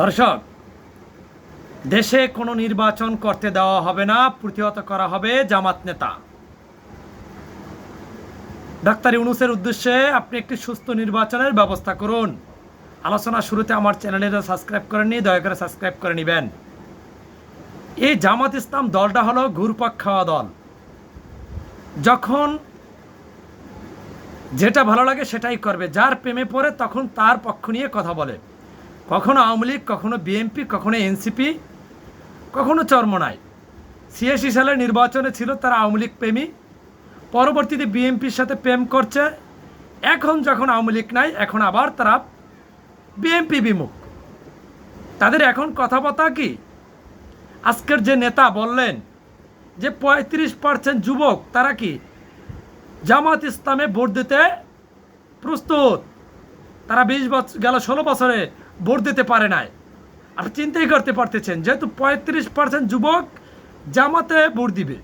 দর্শক, দেশে কোনো নির্বাচন করতে দেওয়া হবে না, প্রতিহত করা হবে জামাত নেতা। ডাক্তার ইউনুসের উদ্দেশ্যে আপনি একটি সুস্থ নির্বাচনের ব্যবস্থা করুন। আলোচনা শুরুতে আমার চ্যানেলে সাবস্ক্রাইব করেননি, দয়া করে সাবস্ক্রাইব করে নেবেন। এই জামাত ইসলাম দলটা হলো ঘুরপাক খাওয়া দল। যখন যেটা ভালো লাগে সেটাই করবে, যার প্রেমে পড়ে তখন তার পক্ষ নিয়ে কথা বলে। কখনো আওয়ামী লীগ, কখনো বিএনপি, কখনো এনসিপি, কখনো চরমনায় ছিয়াশি সালে নির্বাচনে ছিল তারা আওয়ামী লীগ প্রেমী। পরবর্তীতে বিএনপির সাথে প্রেম করছে। এখন যখন আওয়ামী লীগ নাই, এখন আবার তারা বিএনপি বিমুখ। তাদের এখন কথাবার্তা কি? আজকের যে নেতা বললেন যে পঁয়ত্রিশ পার্সেন্ট যুবক, তারা কি জামাত ইসলামে ভোট দিতে প্রস্তুত? তারা বিশ বছর গেল ষোলো বছরে ভোট দিতে পারে নাই। আপনি চিন্তাই করতে পারতেছেন, যেহেতু পঁয়ত্রিশ পার্সেন্ট যুবক জামাতে ভোট দিবে,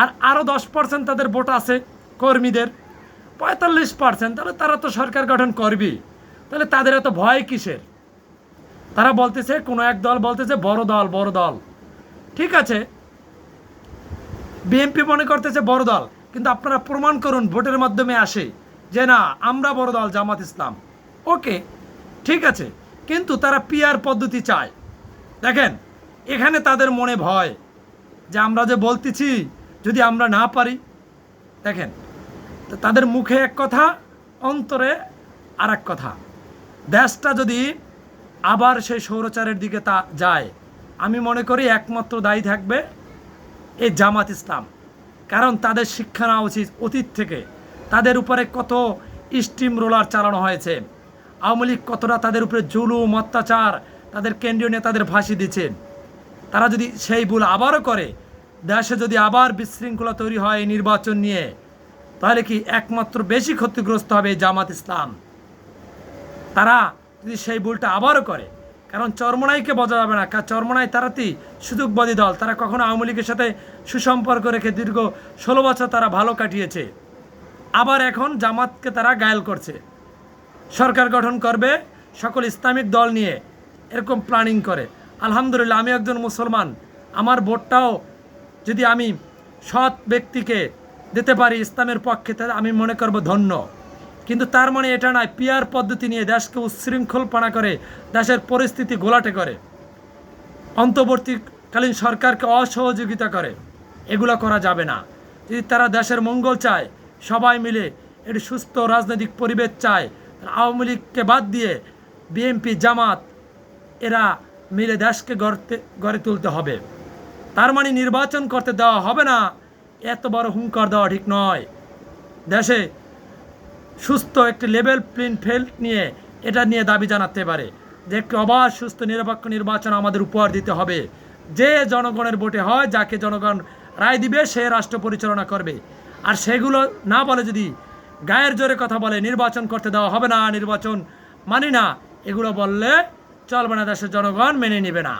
আর আরও দশ পার্সেন্ট তাদের ভোট আছে কর্মীদের, পঁয়তাল্লিশ পার্সেন্ট তাহলে তারা তো সরকার গঠন করবেই। তাহলে তাদের এত ভয় কিসের? তারা বলতেছে, কোনো এক দল বলতেছে, বড় দল বড় দল। ঠিক আছে, বিএনপি মনে করতেছে বড় দল, কিন্তু আপনারা প্রমাণ করুন, ভোটের মাধ্যমে আসে যে না, আমরা বড় দল, জামাত ইসলাম। ওকে ঠিক আছে, কিন্তু তারা পিয়ার পদ্ধতি চায়। দেখেন, এখানে তাদের মনে ভয় যে আমরা যে বলতেছি, যদি আমরা না পারি, দেখেন, তো তাদের মুখে এক কথা, অন্তরে আর এক কথা। দেশটা যদি আবার সেই সৌরচারের দিকে তা যায়, আমি মনে করি একমাত্র দায়ী থাকবে এই জামাত ইসলাম। কারণ তাদের শিক্ষা নেওয়া উচিত অতীত থেকে। তাদের উপরে কত স্টিম রোলার চালানো হয়েছে। আওয়ামী লীগ কতটা তাদের উপরে জুলুম, অত্যাচার তাদের কেন্দ্রীয় নেতাদের ফাঁসি দিচ্ছে? তারা যদি সেই ভুল আবারও করে, দেশে যদি আবার বিশৃঙ্খলা তৈরি হয় নির্বাচন নিয়ে, তাহলে কি একমাত্র বেশি ক্ষতিগ্রস্ত হবে জামাত ইসলাম? তারা যদি সেই ভুলটা আবারও করে, কারণ চরমনাইকে বোঝা যাবে না, কারণ চরমনাই তারাতেই সুযোগবাদী দল? তারা কখনো আওয়ামী লীগের সাথে সুসম্পর্ক রেখে দীর্ঘ ষোলো বছর তারা ভালো কাটিয়েছে। আবার এখন জামাতকে তারা গায়েল করছে। সরকার গঠন করবে, সকল ইসলামিক দল নিয়ে এরকম প্ল্যানিং করে। আলহামদুলিল্লাহ আমি একজন মুসলমান। আমার ভোটটাও যদি আমি সৎ ব্যক্তিকে দিতে পারি ইসলামের পক্ষে, তাহলে আমি মনে করব ধন্য। কিন্তু তার মানে এটা নয় পিয়ার পদ্ধতি নিয়ে দেশকে উচ্ছৃঙ্খলপনা করে, দেশের পরিস্থিতি গোলাটে করে। অন্তর্বর্তীকালীন সরকারকে অসহযোগিতা করে। এগুলো করা যাবে না। যদি তারা দেশের মঙ্গল চায়, সবাই মিলে একটি সুস্থ রাজনৈতিক পরিবেশ চায় আওয়ামী লীগকে বাদ দিয়ে বিএনপি, জামাত, এরা মিলে দেশকে গড়তে, গড়ে তুলতে হবে। তার মানে নির্বাচন করতে দেওয়া হবে না। এত বড় হুঙ্কার দেওয়া ঠিক নয়। দেশে সুস্থ একটি লেভেল প্লেন ফিল্ড নিয়ে, এটা নিয়ে দাবি জানাতে পারে যে একটি অবাধ, সুস্থ, নিরপেক্ষ নির্বাচন আমাদের উপহার দিতে হবে। যে জনগণের ভোটে হয়, যাকে জনগণ রায় দিবে, সে রাষ্ট্র পরিচালনা করবে। আর সেগুলো না বলে যদি গায়ের জোরে কথা বলে, নির্বাচন করতে দেওয়া হবে না, নির্বাচন মানি না। এগুলো বললে চলবে না দেশের জনগণ, মেনে নেবে না।